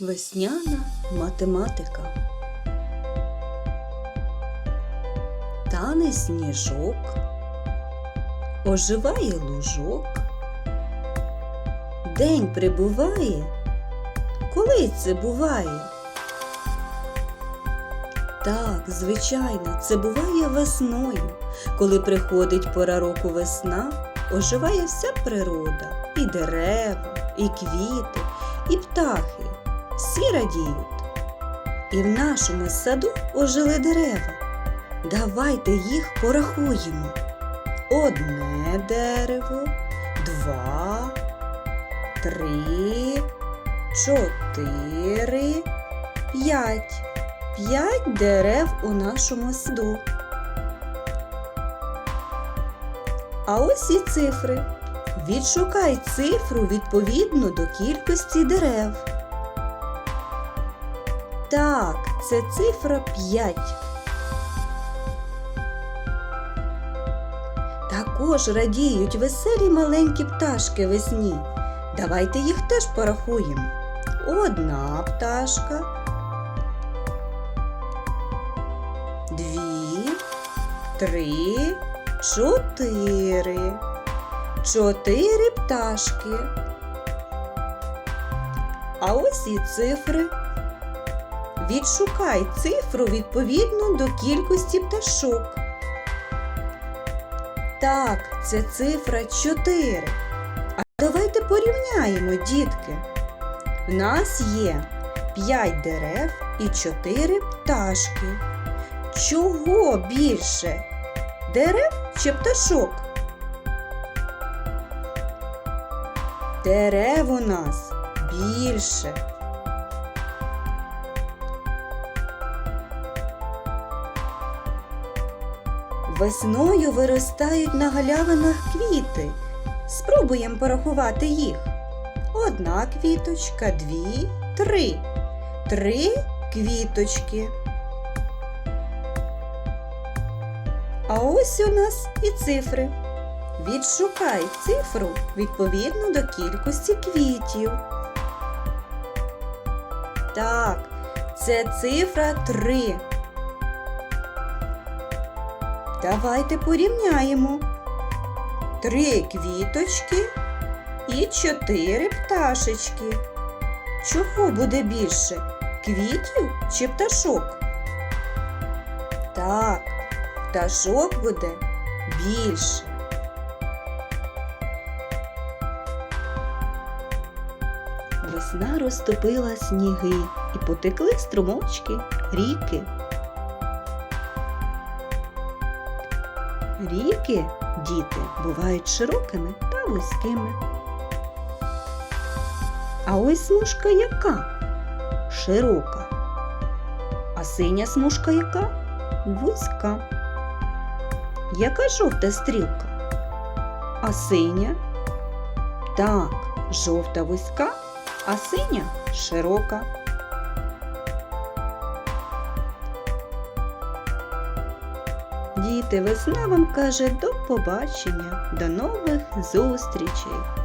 Весняна математика. Тане сніжок, оживає лужок. День прибуває, коли це буває? Так, звичайно, це буває весною, коли приходить пора року весна, оживає вся природа, і дерева, і квіти, і птахи. Всі радіють. І в нашому саду ожили дерева. Давайте їх порахуємо. Одне дерево, два, три, чотири, п'ять. П'ять дерев у нашому саду. А ось і цифри. Відшукай цифру відповідно до кількості дерев. Так, це цифра 5. Також радіють веселі маленькі пташки весні. Давайте їх теж порахуємо. Одна пташка. Дві, три, чотири. Чотири пташки. А ось і цифри. Відшукай цифру відповідно до кількості пташок. Так, це цифра 4. А давайте порівняємо, дітки. В нас є 5 дерев і 4 пташки. Чого більше? Дерев чи пташок? Дерев у нас більше. Весною виростають на галявинах квіти. Спробуємо порахувати їх. Одна квіточка, дві, три. Три квіточки. А ось у нас і цифри. Відшукай цифру відповідно до кількості квітів. Так, це цифра 3. Давайте порівняємо. Три квіточки і чотири пташечки. Чого буде більше? Квітів чи пташок? Так, пташок буде більше. Весна розтопила сніги і потекли струмочки, ріки. Ріки, діти, бувають широкими та вузькими. А ось смужка яка? Широка. А синя смужка яка? Вузька. Яка жовта стрілка? А синя? Так, жовта вузька, а синя широка. Діти, весна вам каже до побачення, до нових зустрічей.